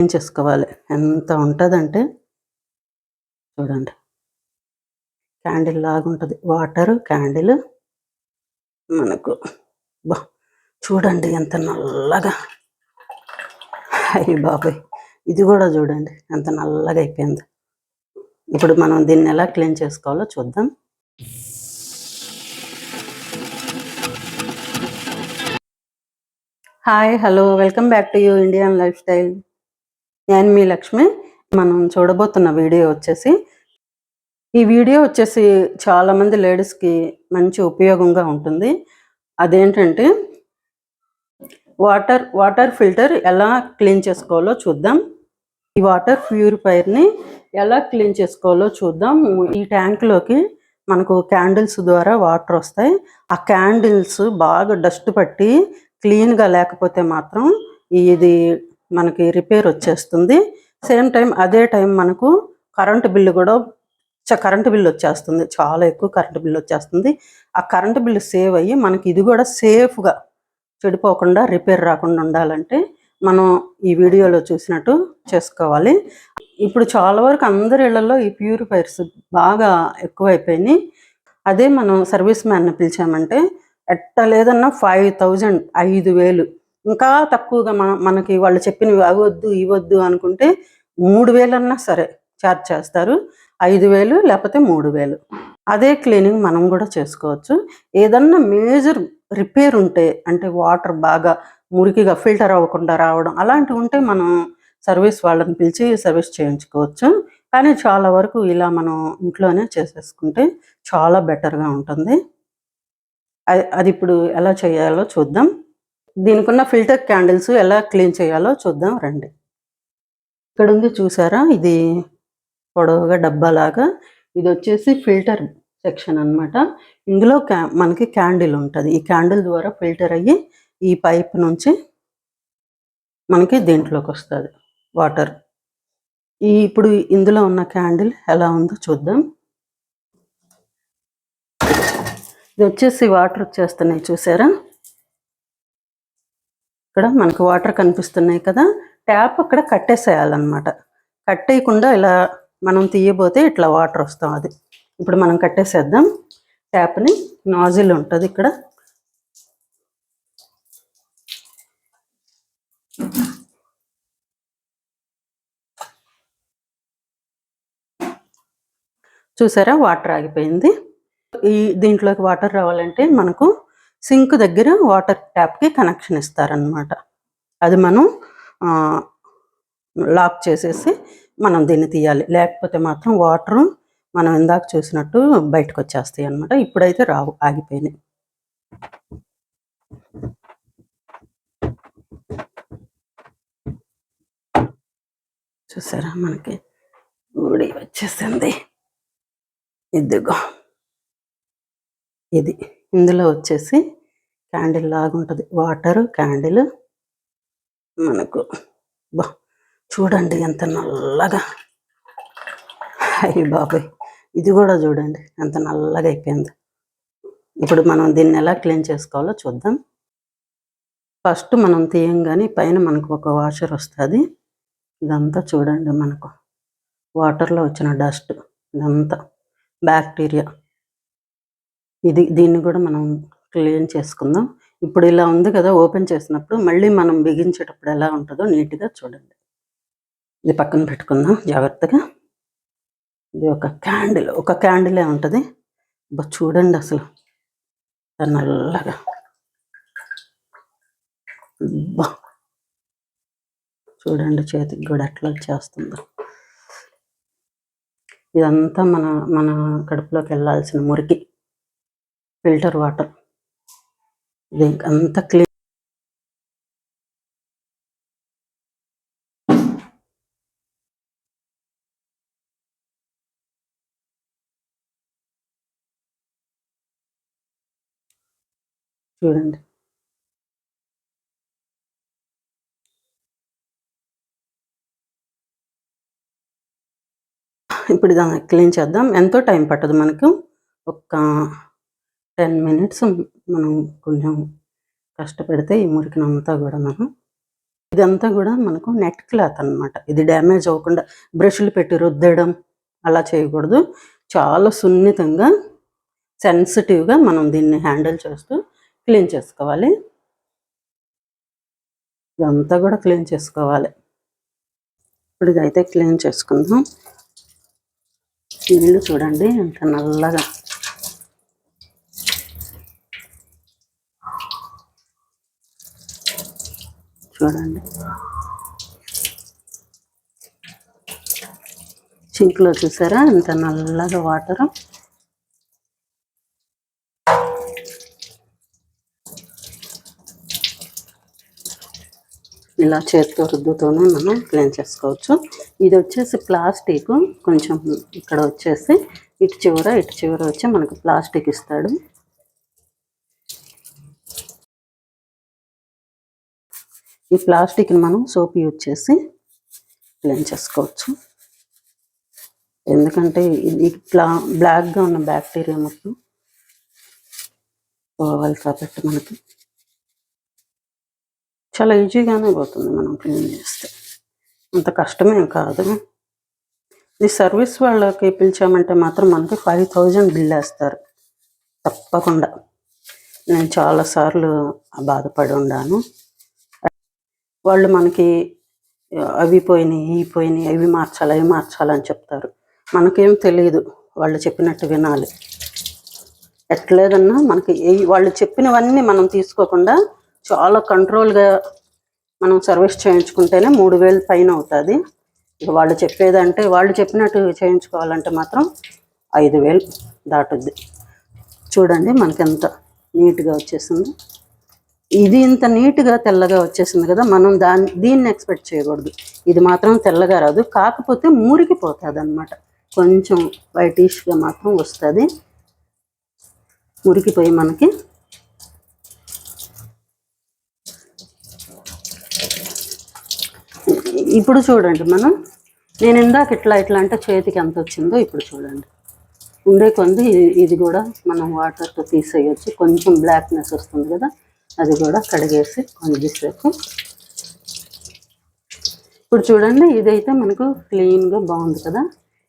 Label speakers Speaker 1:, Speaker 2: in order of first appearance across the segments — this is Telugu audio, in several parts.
Speaker 1: క్లీన్ చేసుకోవాలి. ఎంత ఉంటుందంటే చూడండి. క్యాండిల్ లాగా ఉంటుంది. వాటర్ క్యాండిల్ మనకు బా చూడండి ఎంత నల్లగా. అయ్యి బాబాయ్! ఇది కూడా చూడండి ఎంత నల్లగా అయిపోయింది. ఇప్పుడు మనం దీన్ని ఎలా క్లీన్ చేసుకోవాలో చూద్దాం. Hi hello welcome back to you Indian lifestyle నేను మీ లక్ష్మి మనం చూడబోతున్న వీడియో వచ్చేసి. ఈ వీడియో వచ్చేసి చాలామంది లేడీస్కి మంచి ఉపయోగంగా ఉంటుంది. అదేంటంటే వాటర్ వాటర్ ఫిల్టర్ ఎలా క్లీన్ చేసుకోవాలో చూద్దాం. ఈ వాటర్ ప్యూరిఫైర్ని ఎలా క్లీన్ చేసుకోవాలో చూద్దాం. ఈ ట్యాంక్లోకి మనకు క్యాండిల్స్ ద్వారా వాటర్ వస్తాయి. ఆ క్యాండిల్స్ బాగా డస్ట్ పట్టి క్లీన్గా లేకపోతే మాత్రం ఇది మనకి రిపేర్ వచ్చేస్తుంది. సేమ్ టైం అదే టైం మనకు కరెంటు బిల్లు కూడా కరెంటు బిల్లు వచ్చేస్తుంది. చాలా ఎక్కువ కరెంటు బిల్లు వచ్చేస్తుంది. ఆ కరెంటు బిల్లు సేవ్ అయ్యి మనకి ఇది కూడా సేఫ్గా చెడిపోకుండా రిపేర్ రాకుండా ఉండాలంటే మనం ఈ వీడియోలో చూసినట్టు చేసుకోవాలి. ఇప్పుడు చాలా వరకు అందరి ఇళ్ళలో ఈ ప్యూరిఫైర్స్ బాగా ఎక్కువైపోయినాయి. అదే మనం సర్వీస్ మ్యాన్ని పిలిచామంటే ఎట్ట లేదన్నా ఫైవ్ థౌజండ్ ఐదు వేలు ఇంకా తక్కువగా మన మనకి వాళ్ళు చెప్పినవి అవద్దు ఇవ్వద్దు అనుకుంటే మూడు వేలన్నా సరే ఛార్జ్ చేస్తారు. ఐదు వేలు లేకపోతే మూడు వేలు. అదే క్లీనింగ్ మనం కూడా చేసుకోవచ్చు. ఏదన్నా మేజర్ రిపేర్ ఉంటే అంటే వాటర్ బాగా మురికిగా ఫిల్టర్ అవ్వకుండా రావడం అలాంటివి ఉంటే మనం సర్వీస్ వాళ్ళని పిలిచి సర్వీస్ చేయించుకోవచ్చు. కానీ చాలా వరకు ఇలా మనం ఇంట్లోనే చేసేసుకుంటే చాలా బెటర్గా ఉంటుంది. అది ఇప్పుడు ఎలా చేయాలో చూద్దాం. దీనికి ఉన్న ఫిల్టర్ క్యాండిల్స్ ఎలా క్లీన్ చేయాలో చూద్దాం రండి. ఇక్కడ ఉంది చూసారా? ఇది పొడవుగా డబ్బాలాగా. ఇది వచ్చేసి ఫిల్టర్ సెక్షన్ అనమాట ఇందులో క్యా మనకి క్యాండిల్ ఉంటుంది. ఈ క్యాండిల్ ద్వారా ఫిల్టర్ అయ్యి ఈ పైప్ నుంచి మనకి దీంట్లోకి వస్తుంది వాటర్. ఈ ఇప్పుడు ఇందులో ఉన్న క్యాండిల్ ఎలా ఉందో చూద్దాం. ఇది వచ్చేసి వాటర్ వచ్చేస్తున్నాయి చూసారా? ఇక్కడ మనకు వాటర్ కనిపిస్తున్నాయి కదా ట్యాప్ అక్కడ కట్టేసేయాలన్నమాట. కట్టేయకుండా ఇలా మనం తీయబోతే ఇట్లా వాటర్ వస్తాం అది. ఇప్పుడు మనం కట్టేసేద్దాం. ట్యాప్ని నాజిల్ ఉంటుంది ఇక్కడ. చూసారా? వాటర్ ఆగిపోయింది. ఈ దీంట్లోకి వాటర్ రావాలంటే మనకు సింక్ దగ్గర వాటర్ ట్యాప్కి కనెక్షన్ ఇస్తారనమాట అది మనం లాక్ చేసేసి మనం దీన్ని తీయాలి. లేకపోతే మాత్రం వాటర్ మనం ఇందాక చూసినట్టు బయటకు వచ్చేస్తాయి అనమాట ఇప్పుడైతే రావు ఆగిపోయినాయి. చూసారా మనకి? ఊడి వచ్చేసింది. ఇదిగో. ఇది. ఇందులో వచ్చేసి క్యాండిల్ లాగా ఉంటుంది వాటర్ క్యాండిల్ మనకు. బా చూడండి ఎంత నల్లగా. అయ్యి బాబాయ్ ఇది కూడా చూడండి ఎంత నల్లగా అయిపోయింది. ఇప్పుడు మనం దీన్ని ఎలా క్లీన్ చేసుకోవాలో చూద్దాం. ఫస్ట్ మనం తీయంగానే పైన మనకు ఒక వాషర్ వస్తుంది. ఇదంతా చూడండి మనకు. వాటర్లో వచ్చిన డస్ట్ ఇదంతా. బ్యాక్టీరియా. ఇది దీన్ని కూడా మనం క్లీన్ చేసుకుందాం. ఇప్పుడు ఇలా ఉంది కదా ఓపెన్ చేసినప్పుడు మళ్ళీ మనం బిగించేటప్పుడు ఎలా ఉంటుందో నీట్గా చూడండి. ఇది పక్కన పెట్టుకుందాం జాగ్రత్తగా. ఇది ఒక క్యాండిల్ ఒక క్యాండిలే ఉంటుంది. బా చూడండి అసలు. నల్లగా. బా చూడండి చేతికి కూడా ఎట్లా చేస్తుందో ఇదంతా మన మన కడుపులోకి వెళ్ళాల్సిన మురికి. Filter water. ఇది అంత క్లీన్. చూడండి. ఇప్పుడు దాన్ని క్లీన్ చేద్దాం. ఎంతో టైం పట్టదు మనకు. ఒక టెన్ మినిట్స్ మనం కొంచెం కష్టపెడితే ఈ మురికినంతా కూడా మనం ఇదంతా కూడా మనకు నెట్ క్లాత్ అన్నమాట. ఇది డ్యామేజ్ అవ్వకుండా బ్రష్లు పెట్టి రుద్దడం అలా చేయకూడదు. చాలా సున్నితంగా సెన్సిటివ్గా మనం దీన్ని హ్యాండిల్ చేస్తూ క్లీన్ చేసుకోవాలి. ఇదంతా కూడా క్లీన్ చేసుకోవాలి. ఇప్పుడు ఇదైతే క్లీన్ చేసుకుందాం. నీళ్ళు చూడండి ఎంత నల్లగా చూడండి. సింక్లో చూసారా? ఎంత నల్లగా వాటర్. ఇలా చేతితో రుద్దుతోనే మనం క్లీన్ చేసుకోవచ్చు. ఇది వచ్చేసి ప్లాస్టిక్. కొంచెం ఇక్కడ వచ్చేసి ఇటు చివర ఇటు చివర వచ్చి మనకు ప్లాస్టిక్ ఇస్తాడు. ఈ ప్లాస్టిక్ని మనం సోప్ యూజ్ చేసి క్లీన్ చేసుకోవచ్చు. ఎందుకంటే ఇది ప్లా బ్లాక్గా ఉన్న బ్యాక్టీరియా మొత్తం పోవాలి కాబట్టి మనకి చాలా ఈజీగానే పోతుంది మనం క్లీన్ చేస్తే. అంత కష్టమేం కాదు. ఈ సర్వీస్ వాళ్ళకి పిలిచామంటే మాత్రం మనకి ఫైవ్ థౌజండ్ బిల్ వేస్తారు. తప్పకుండా. నేను చాలాసార్లు బాధపడి ఉన్నాను వాళ్ళు మనకి అవి పోయినాయి ఇవి పోయినాయి అవి మార్చాలి అవి మార్చాలని చెప్తారు. మనకేం తెలియదు వాళ్ళు చెప్పినట్టు వినాలి. ఎట్లేదన్నా మనకి వాళ్ళు చెప్పినవన్నీ మనం తీసుకోకుండా చాలా కంట్రోల్గా మనం సర్వీస్ చేయించుకుంటేనే మూడు వేలు పైన అవుతుంది. ఇక వాళ్ళు చెప్పేదంటే వాళ్ళు చెప్పినట్టు చేయించుకోవాలంటే మాత్రం ఐదు వేలు దాటుద్ది. చూడండి మనకి ఎంత నీట్గా వచ్చేసింది. ఇది ఇంత నీట్గా తెల్లగా వచ్చేసింది కదా మనం దాన్ని దీన్ని ఎక్స్పెక్ట్ చేయకూడదు. ఇది మాత్రం తెల్లగా రాదు. కాకపోతే మురికిపోతుంది అనమాట కొంచెం వైటిష్గా మాత్రం వస్తుంది. మురికిపోయి మనకి ఇప్పుడు చూడండి మనం. నేను ఇందాక ఇట్లా ఇట్లా అంటే చేతికి ఎంత వచ్చిందో ఇప్పుడు చూడండి. ఉండే కొంది ఇది- ఇది కూడా మనం వాటర్తో తీసేయచ్చు. కొంచెం బ్లాక్నెస్ వస్తుంది కదా. అది కూడా కడిగేసి కొంచెంసేపు ఇప్పుడు చూడండి ఇదైతే మనకు క్లీన్గా బాగుంది కదా.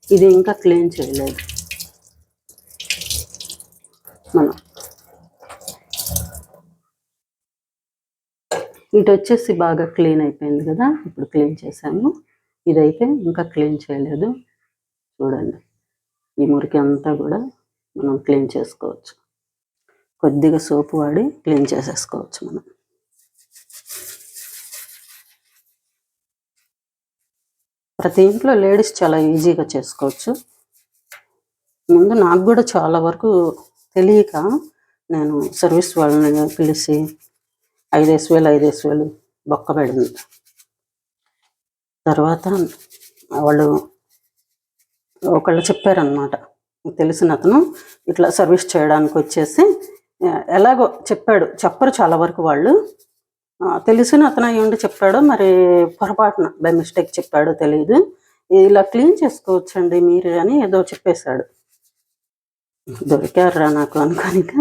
Speaker 1: ఇది ఇంకా క్లీన్ చేయలేదు. మనం ఇటు వచ్చేసి బాగా క్లీన్ అయిపోయింది కదా. ఇప్పుడు క్లీన్ చేశాము ఇదైతే ఇంకా క్లీన్ చేయలేదు. చూడండి ఈ మురికి అంతా కూడా మనం క్లీన్ చేసుకోవచ్చు. కొద్దిగా సోపు వాడి క్లీన్ చేసేసుకోవచ్చు మనం. ప్రతి ఇంట్లో లేడీస్ చాలా ఈజీగా చేసుకోవచ్చు. ముందు నాకు కూడా చాలా వరకు తెలియక నేను సర్వీస్ వాళ్ళని పిలిచి ఐదేసి వేలు ఐదేసి వేలు బొక్క పెడింది. తర్వాత వాళ్ళు ఒకళ్ళు చెప్పారనమాట తెలిసిన అతను ఇట్లా సర్వీస్ చేయడానికి వచ్చేసి ఎలాగో చెప్పాడు చెప్పరు చాలా వరకు వాళ్ళు. తెలిసిన అతను అయ్యుండి చెప్పాడు మరి పొరపాటున బై మిస్టేక్ చెప్పాడో తెలియదు ఇలా క్లీన్ చేసుకోవచ్చండి మీరు అని ఏదో చెప్పేశాడు. దొరికారా నాకు అనుకోనిక.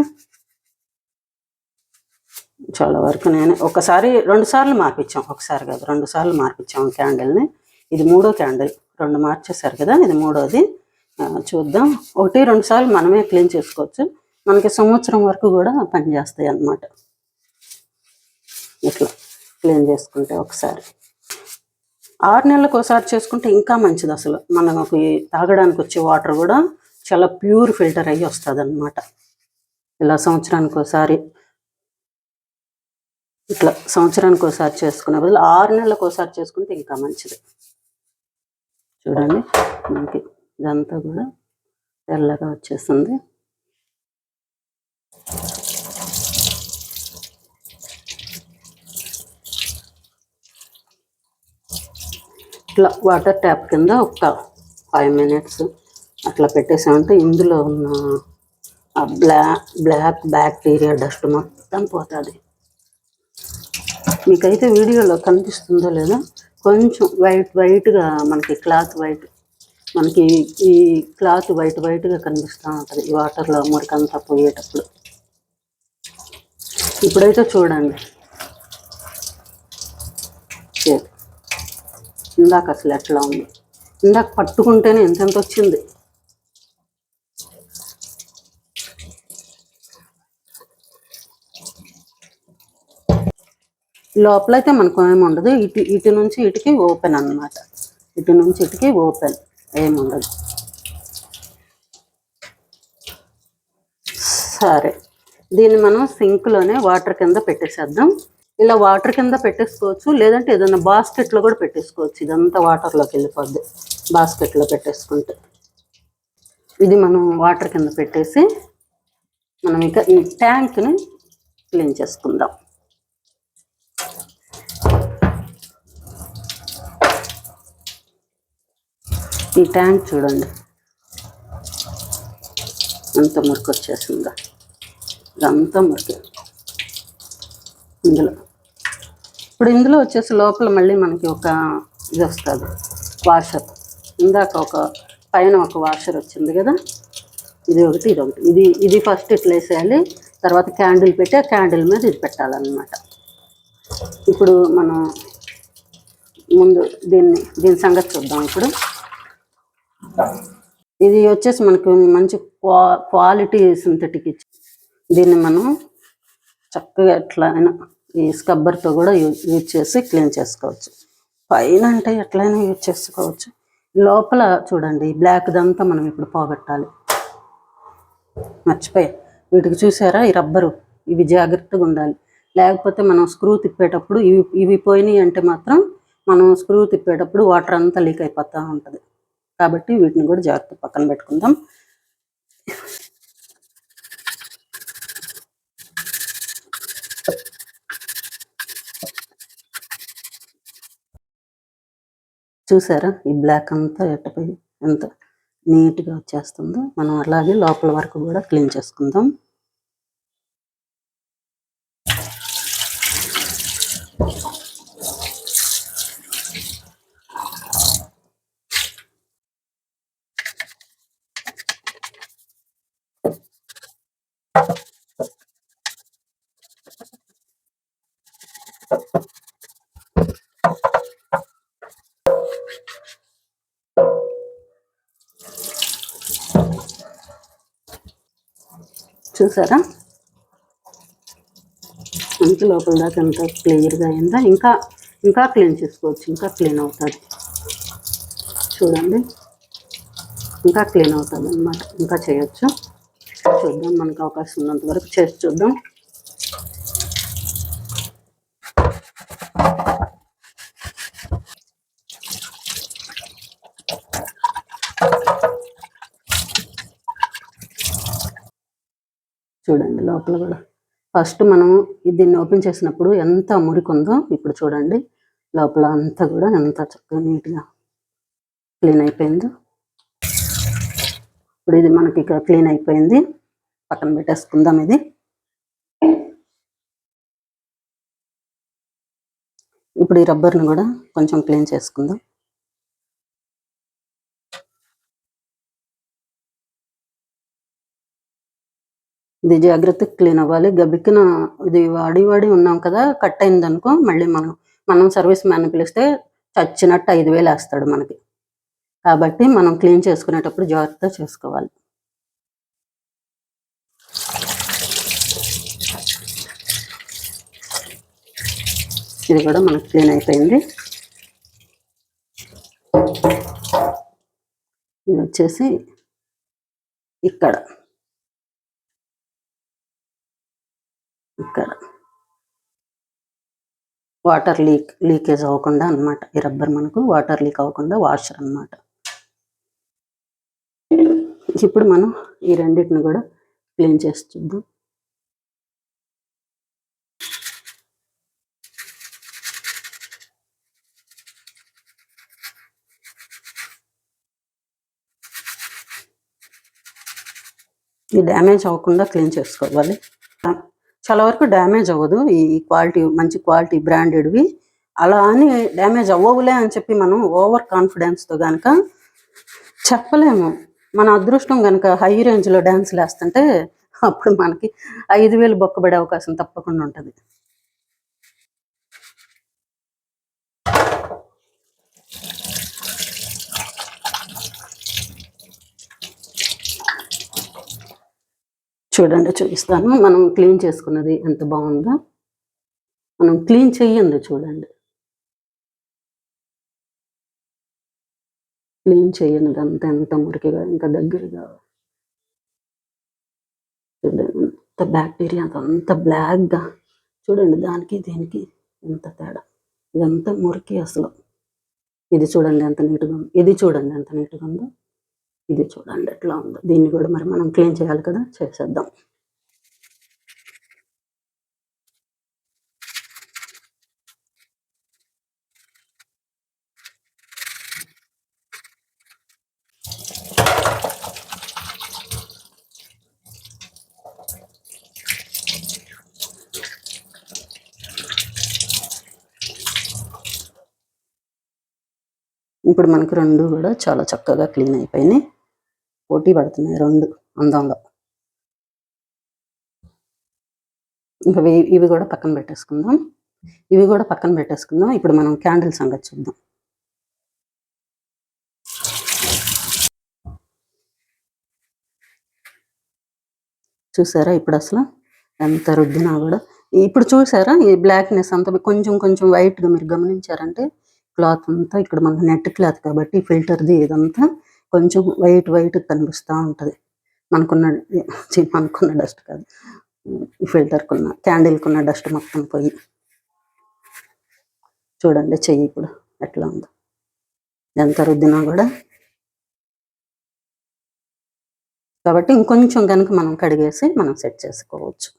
Speaker 1: చాలా వరకు నేను ఒకసారి రెండు సార్లు మార్పించాం ఒకసారి కాదు రెండు సార్లు మార్పించాం క్యాండిల్ని. ఇది మూడో క్యాండిల్ రెండు మార్చేశారు కదా ఇది మూడోది. చూద్దాం. ఒకటి రెండు సార్లు మనమే క్లీన్ చేసుకోవచ్చు. మనకి సంవత్సరం వరకు కూడా పనిచేస్తాయి అన్నమాట. ఇట్లా క్లీన్ చేసుకుంటే ఒకసారి. ఆరు నెలలకు ఒకసారి చేసుకుంటే ఇంకా మంచిది అసలు. మనకు తాగడానికి వచ్చే వాటర్ కూడా చాలా ప్యూర్ ఫిల్టర్ అయ్యి వస్తుంది అనమాట ఇలా సంవత్సరానికి ఒకసారి ఇట్లా సంవత్సరానికి ఒకసారి చేసుకునే బదులు ఆరు నెలలకు ఒకసారి చేసుకుంటే ఇంకా మంచిది. చూడండి మనకి ఇదంతా కూడా తెల్లగా వచ్చేస్తుంది. ఇట్లా వాటర్ ట్యాప్ కింద ఒక ఫైవ్ మినిట్స్ అట్లా పెట్టేసామంటే ఇందులో ఉన్న ఆ బ్లా బ్లాక్ బ్యాక్టీరియా డస్ట్ మొత్తం పోతుంది. మీకైతే వీడియోలో కనిపిస్తుందో లేదో కొంచెం వైట్ వైట్గా మనకి క్లాత్ వైట్ మనకి ఈ క్లాత్ వైట్ వైట్గా కనిపిస్తూ ఉంటుంది ఈ వాటర్లో మురికంతా పోయేటప్పుడు. ఇప్పుడైతే చూడండి. ఇందాక అసలు ఎట్లా ఉంది? ఇందాక పట్టుకుంటేనే ఎంతెంత వచ్చింది? లోపలైతే మనకు ఏమి ఉండదు. ఇటు ఇటు నుంచి ఇటుకి ఓపెన్ అన్నమాట. ఇటు నుంచి ఇటుకి ఓపెన్. ఏముండదు సరే. దీన్ని మనం సింక్లోనే వాటర్ కింద పెట్టేసేద్దాం. ఇలా వాటర్ కింద పెట్టేసుకోవచ్చు లేదంటే ఏదైనా బాస్కెట్లో కూడా పెట్టేసుకోవచ్చు. ఇదంతా వాటర్లోకి వెళ్ళిపోద్ది బాస్కెట్లో పెట్టేసుకుంటే. ఇది మనం వాటర్ కింద పెట్టేసి మనం ఇక ఈ ట్యాంక్ని క్లీన్ చేసుకుందాం. ఈ ట్యాంక్ చూడండి. ఎంత మురికి వచ్చేసిందా ఇదంతా మురికి. ఇందులో ఇప్పుడు ఇందులో వచ్చేసి లోపల మళ్ళీ మనకి ఒక ఇది వస్తుంది వాషర్ ఇందాక ఒక పైన ఒక వాషర్ వచ్చింది కదా? ఇది ఒకటి ఇది ఒకటి. ఇది ఇది ఫస్ట్ ఇట్లా వేసేయాలి తర్వాత క్యాండిల్ పెట్టి ఆ క్యాండిల్ మీద ఇది పెట్టాలన్నమాట. ఇప్పుడు మనం ముందు దీన్ని దీని సంగతి చూద్దాం ఇప్పుడు. ఇది వచ్చేసి మనకు మంచి క్వా క్వాలిటీ సింథటిక్ ఇచ్చి దీన్ని మనం చక్కగా ఎట్లయినా ఈ స్కబ్బర్తో కూడా యూజ్ యూజ్ చేసి క్లీన్ చేసుకోవచ్చు. పైన అంటే ఎట్లయినా యూజ్ చేసుకోవచ్చు. లోపల చూడండి బ్లాక్ దంతా మనం ఇప్పుడు పోగొట్టాలి. మర్చిపోయా. వీటికి చూసారా? ఈ రబ్బరు ఇవి జాగ్రత్తగా ఉండాలి. లేకపోతే మనం స్క్రూ తిప్పేటప్పుడు ఇవి ఇవి పోయినాయి అంటే మాత్రం మనం స్క్రూ తిప్పేటప్పుడు వాటర్ అంతా లీక్ అయిపోతూ ఉంటుంది. కాబట్టి వీటిని కూడా జాగ్రత్త పక్కన పెట్టుకుందాం. చూసారా? ఈ బ్లాక్ అంతా ఎట్టపోయి ఎంత నీట్గా వచ్చేస్తుందో. మనం అలాగే లోపల వరకు కూడా క్లీన్ చేసుకుందాం. చూసారా? అంత లోపల దాకా ఎంత క్లియర్గా అయిందా? ఇంకా ఇంకా క్లీన్ చేసుకోవచ్చు ఇంకా క్లీన్ అవుతుంది. చూడండి. ఇంకా క్లీన్ అవుతుంది అనమాట ఇంకా చేయొచ్చు. చూద్దాం మనకు అవకాశం ఉన్నంత వరకు చేసి చూద్దాం చూడండి లోపల కూడా. ఫస్ట్ మనం దీన్ని ఓపెన్ చేసినప్పుడు ఎంత మురికి ఉందో ఇప్పుడు చూడండి. లోపల అంతా కూడా ఎంత చక్కగా నీట్గా క్లీన్ అయిపోయిందో. ఇప్పుడు ఇది మనకి ఇక్కడ క్లీన్ అయిపోయింది. పక్కన పెట్టేసుకుందాం ఇది. ఇప్పుడు ఈ రబ్బర్ని కూడా కొంచెం క్లీన్ చేసుకుందాం. ఇది జాగ్రత్తగా క్లీన్ అవ్వాలి. గబిక్కిన ఇది వాడి వాడి ఉన్నాం కదా కట్ అయింది అనుకో మళ్ళీ మనం మనం సర్వీస్ మ్యాన్ పిలిస్తే చచ్చినట్టు ఐదు వేలు వేస్తాడు మనకి. కాబట్టి మనం క్లీన్ చేసుకునేటప్పుడు జాగ్రత్త చేసుకోవాలి. ఇది కూడా మనకు క్లీన్ అయిపోయింది. ఇది వచ్చేసి ఇక్కడ. ఇక్కడ. వాటర్ లీక్ లీకేజ్ అవ్వకుండా అన్నమాట. ఈ రబ్బర్ మనకు వాటర్ లీక్ అవ్వకుండా వాషర్ అన్నమాట. ఇప్పుడు మనం ఈ రెండింటిని కూడా క్లీన్ చేసి చూద్దాం. ఈ డ్యామేజ్ అవ్వకుండా క్లీన్ చేసుకోవాలి. చాలా వరకు డ్యామేజ్ అవ్వదు. ఈ క్వాలిటీ మంచి క్వాలిటీ బ్రాండెడ్వి. అలా అని డ్యామేజ్ అవ్వవులే అని చెప్పి మనం ఓవర్ కాన్ఫిడెన్స్తో కనుక చెప్పలేము. మన అదృష్టం కనుక హై రేంజ్లో డ్యాన్స్లు వేస్తుంటే అప్పుడు మనకి ఐదు వేలు బొక్కబడే అవకాశం తప్పకుండా ఉంటుంది. చూడండి చూపిస్తాను. మనం క్లీన్ చేసుకున్నది ఎంత బాగుందో. మనం క్లీన్ చెయ్యండి చూడండి. క్లీన్ చేయనిది అంత ఎంత మురికిగా ఇంకా దగ్గరగా. చూడండి ఎంత బ్యాక్టీరియా అంత బ్లాక్గా చూడండి దానికి దీనికి ఎంత తేడా. ఇదంతా మురికి అసలు. ఇది చూడండి ఎంత నీట్గా ఉంది. ఇది చూడండి ఎంత నీట్గా ఉందో. ఇది చూడండి ఎట్లా ఉందో. దీన్ని కూడా మరి మనం క్లీన్ చేయాలి కదా చేసేద్దాం. ఇప్పుడు మనకు రెండు కూడా చాలా చక్కగా క్లీన్ అయిపోయినాయి. పోటీ పడుతున్నాయి రెండు అందంలో. ఇంకా ఇవి- ఇవి కూడా పక్కన పెట్టేసుకుందాం. ఇవి కూడా పక్కన పెట్టేసుకుందాం. ఇప్పుడు మనం క్యాండిల్ సంగతి చూద్దాం. చూసారా ఇప్పుడు అసలు ఎంత రుద్దినా కూడా. ఇప్పుడు చూసారా ఈ బ్లాక్నెస్ అంతా? కొంచెం కొంచెం వైట్గా మీరు గమనించారంటే క్లాత్ అంతా ఇక్కడ మన నెట్ క్లాత్ కాబట్టి ఫిల్టర్ది ఇదంతా కొంచెం వైట్ వైట్ కనిపిస్తూ ఉంటుంది. మనకున్న ఛీ, మనకున్న డస్ట్ కాదు. ఫిల్టర్కున్న క్యాండిల్కున్న డస్ట్ మొత్తం పోయి. చూడండి చెయ్యి ఇప్పుడు ఎట్లా ఉందో. ఎంత రుద్దినా కూడా. కాబట్టి ఇంకొంచెం కనుక మనం కడిగేసి మనం సెట్ చేసుకోవచ్చు.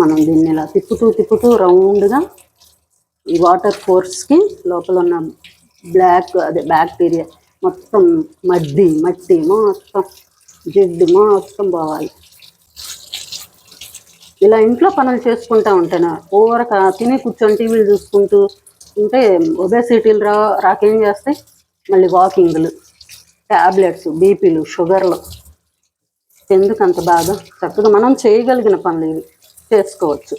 Speaker 1: మనం దీన్ని ఇలా తిప్పుతూ తిప్పుతూ రౌండ్గా ఈ వాటర్ ఫోర్స్కి లోపల ఉన్న బ్లాక్ అదే బ్యాక్టీరియా మొత్తం మడ్డి మట్టి మొత్తం జిడ్డు మొత్తం పోవాలి. ఇలా ఇంట్లో పనులు చేసుకుంటూ ఉంటాను ఓవర్ తిని కూర్చొని టీవీలు చూసుకుంటూ ఉంటే ఒబేసిటీలు రా రాకేం చేస్తాయి? మళ్ళీ వాకింగ్లు ట్యాబ్లెట్స్ బీపీలు షుగర్లు. ఎందుకు అంత బాధ? చక్కగా మనం చేయగలిగిన పనులు ఇవి. చేసుకోవచ్చు.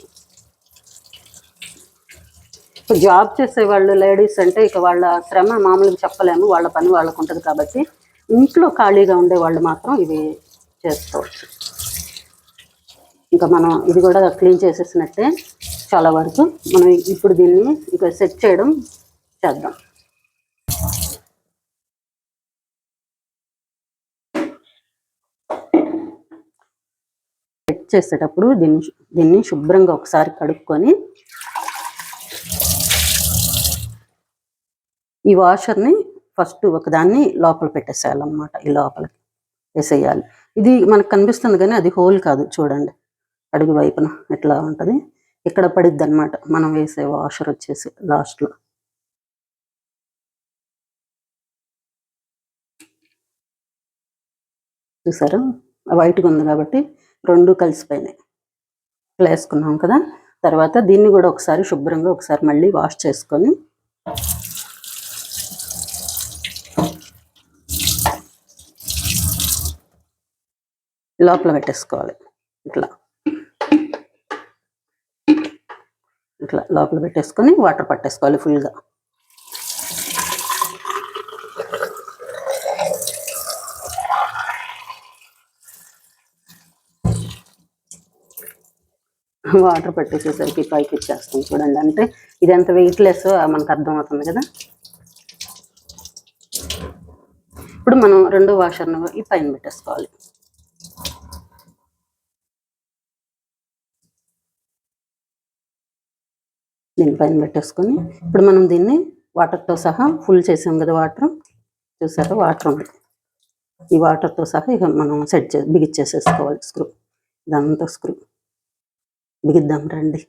Speaker 1: ఇప్పుడు జాబ్ చేసే వాళ్ళు లేడీస్ అంటే ఇక వాళ్ళ శ్రమ మామూలుగా చెప్పలేము వాళ్ళ పని వాళ్ళకు ఉంటుంది కాబట్టి ఇంట్లో ఖాళీగా ఉండే వాళ్ళు మాత్రం ఇవి చేసుకోవచ్చు. ఇంకా మనం ఇది కూడా క్లీన్ చేసేసినట్టే చాలా వరకు మనం ఇప్పుడు దీన్ని ఇక సెట్ చేయడం చేద్దాం. చేసేటప్పుడు దీన్ని దీన్ని శుభ్రంగా ఒకసారి కడుక్కొని ఈ వాషర్ని ఫస్ట్ ఒకదాన్ని లోపల పెట్టేసేయాలన్నమాట ఈ లోపలికి వేసేయాలి. ఇది మనకు కనిపిస్తుంది కానీ అది హోల్ కాదు చూడండి. అడుగు వైపున ఎట్లా ఉంటుంది? ఇక్కడ పడిద్ది అనమాట మనం వేసే వాషర్ వచ్చేసి లాస్ట్లో. చూసారా? వైట్గా ఉంది కాబట్టి రెండు కలిసిపోయినాయి. ఇట్లా వేసుకున్నాం కదా. తర్వాత దీన్ని కూడా ఒకసారి శుభ్రంగా ఒకసారి మళ్ళీ వాష్ చేసుకొని లోపల పెట్టేసుకోవాలి. ఇట్లా. ఇట్లా లోపల పెట్టేసుకొని వాటర్ పట్టేసుకోవాలి ఫుల్గా. వాటర్ పట్టేసేసరికి పైకి ఇచ్చేస్తాం చూడండి. అంటే ఇది ఎంత వెయిట్లెస్ మనకు అర్థమవుతుంది కదా? ఇప్పుడు మనం రెండో వాషర్ను ఈ పైన పెట్టేసుకోవాలి. దీని పైన పెట్టేసుకొని ఇప్పుడు మనం దీన్ని వాటర్తో సహా ఫుల్ చేసాం కదా వాటర్ చూసారా? వాటర్ ఉంది. ఈ వాటర్తో సహా ఇక మనం సెట్ చే బిగిచ్చేసేసుకోవాలి స్క్రూ ఇదంతా స్క్రూ బిగిద్దాం రండి.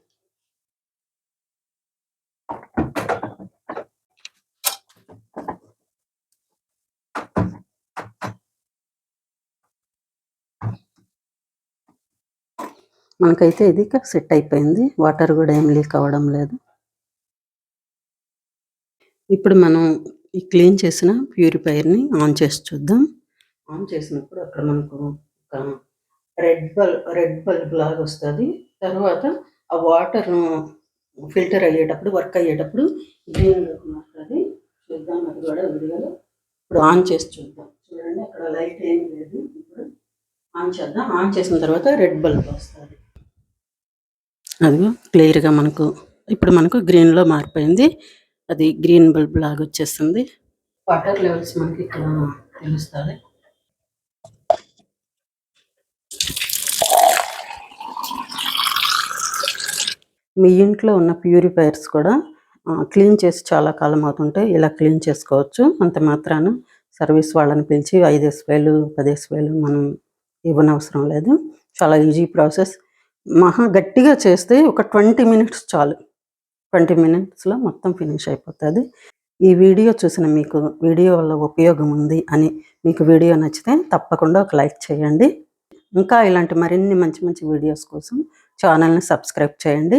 Speaker 1: మనకైతే ఇది సెట్ అయిపోయింది. వాటర్ కూడా ఏం లీక్ అవ్వడం లేదు. ఇప్పుడు మనం ఈ క్లీన్ చేసిన ప్యూరిఫైయర్ని ఆన్ చేసి చూద్దాం. ఆన్ చేసినప్పుడు అక్కడ మనకు ఒక రెడ్ బల్బ్ రెడ్ బల్బ్ లాగా వస్తుంది. తర్వాత ఆ వాటర్ ఫిల్టర్ అయ్యేటప్పుడు వర్క్ అయ్యేటప్పుడు గ్రీన్ మారుతుంది చూద్దాం. అది కూడా వీడియోలో ఇప్పుడు ఆన్ చేసి చూద్దాం. చూడండి అక్కడ లైట్ ఏం లేదు. ఇప్పుడు ఆన్ చేద్దాం. ఆన్ చేసిన తర్వాత రెడ్ బల్బ్ వస్తుంది. అది క్లియర్గా మనకు ఇప్పుడు మనకు గ్రీన్లో మారిపోయింది. అది గ్రీన్ బల్బ్ లాగా వచ్చేస్తుంది. వాటర్ లెవెల్స్ మనకి ఇక్కడ తెలుస్తుంది మీ ఇంట్లో ఉన్న ప్యూరిఫైయర్స్ కూడా క్లీన్ చేసి చాలా కాలం అవుతుంటే ఇలా క్లీన్ చేసుకోవచ్చు. అంత మాత్రాన సర్వీస్ వాళ్ళని పిలిచి ఐదేసి వేలు పదేసి వేలు మనం ఇవ్వనవసరం లేదు. చాలా ఈజీ ప్రాసెస్. మహా గట్టిగా చేస్తే ఒక ట్వంటీ మినిట్స్ చాలు. ట్వంటీ మినిట్స్లో మొత్తం ఫినిష్ అయిపోతుంది. ఈ వీడియో చూసిన మీకు వీడియో వల్ల ఉపయోగం ఉంది అని మీకు వీడియో నచ్చితే తప్పకుండా ఒక లైక్ చేయండి. ఇంకా ఇలాంటి మరిన్ని మంచి మంచి వీడియోస్ కోసం ఛానల్ని సబ్స్క్రైబ్ చేయండి.